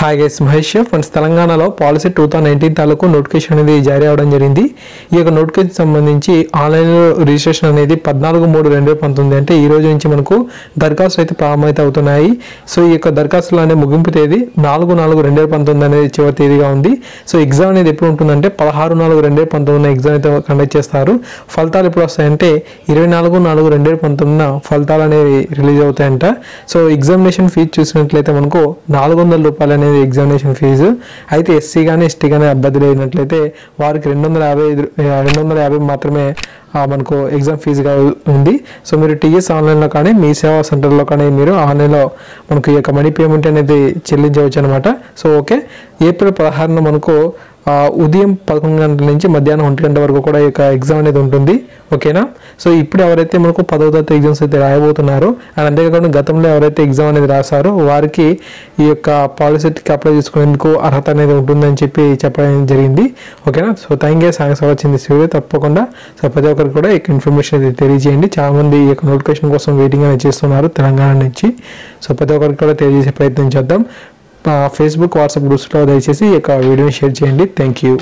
Hi guys Mahesh friends తెలంగాణలో policy two thousand nineteen తాలూకు notification అనేది జారీ అవ్వడం జరిగింది. ఈ యొక్క నోటిఫికేషన్ సంబంధించి ఆన్లైన్లో రిజిస్ట్రేషన్ అనేది పద్నాలుగు మూడు రెండు వేల పంతొమ్మిది అంటే ఈ రోజు నుంచి మనకు దరఖాస్తులు అయితే ప్రారంభమైతే అవుతున్నాయి. సో ఈ యొక్క దరఖాస్తులు అనే ముగింపు తేదీ నాలుగు నాలుగు రెండు వేల పంతొమ్మిది అనేది చివరి తేదీగా ఉంది. సో ఎగ్జామ్ అనేది ఎప్పుడు ఉంటుందంటే పదహారు నాలుగు రెండు వేల పంతొమ్మిది ఎగ్జామ్ అయితే కండక్ట్ చేస్తారు. ఫలితాలు ఎప్పుడు వస్తాయంటే ఇరవై నాలుగు నాలుగు రెండు వేల పంతొమ్మిదిన ఫలితాలు అనేవి రిలీజ్ అవుతాయంట. సో ఎగ్జామినేషన్ ఫీజు చూసినట్లయితే మనకు నాలుగు వందల రూపాయలు అనేది ఎగ్జామినేషన్ ఫీజు అయితే ఎస్సీ కానీ ఎస్టీ కానీ అభ్యర్థులు అయినట్లయితే వారికి రెండు వందల యాభై రెండు వందల యాభై మాత్రమే మనకు ఎగ్జామ్ ఫీజుగా ఉంది. సో మీరు టీఎస్ ఆన్లైన్లో కానీ మీ సేవా సెంటర్లో కానీ మీరు ఆన్లైన్లో మనకు ఈ యొక్క మనీ పేమెంట్ అనేది చెల్లించవచ్చు అనమాట సో ఓకే ఏప్రిల్ పదహారున మనకు ఉదయం పదకొండు గంటల నుంచి మధ్యాహ్నం ఒంటి గంట వరకు కూడా ఈ యొక్క ఎగ్జామ్ అనేది ఉంటుంది. ఓకేనా సో ఇప్పుడు ఎవరైతే మనకు పదవ తరగతి ఎగ్జామ్స్ అయితే రాయబోతున్నారో అండ్ అంతేకాకుండా గతంలో ఎవరైతే ఎగ్జామ్ అనేది రాశారో వారికి ఈ యొక్క పాలసీకి అప్లై చేసుకునేందుకు అర్హత అనేది ఉంటుందని చెప్పి చెప్పడం జరిగింది. ఓకేనా so thank you thanks for వచ్చింది వీడియో తప్పకుండా సో ప్రతి ఒక్క ఒక్కరికి కూడా యొక్క ఇన్ఫర్మేషన్ అయితే తెలియజేయండి. చాలామంది ఈ యొక్క నోటిఫికేషన్ కోసం వెయిటింగ్ అనేది చేస్తున్నారు తెలంగాణ నుంచి. సో ప్రతి ఒక్కరికి కూడా తెలియజేసే ప్రయత్నం చేద్దాం. ఫేస్బుక్ వాట్సాప్ గ్రూప్స్లో దయచేసి ఈ యొక్క వీడియోని షేర్ చేయండి. Thank you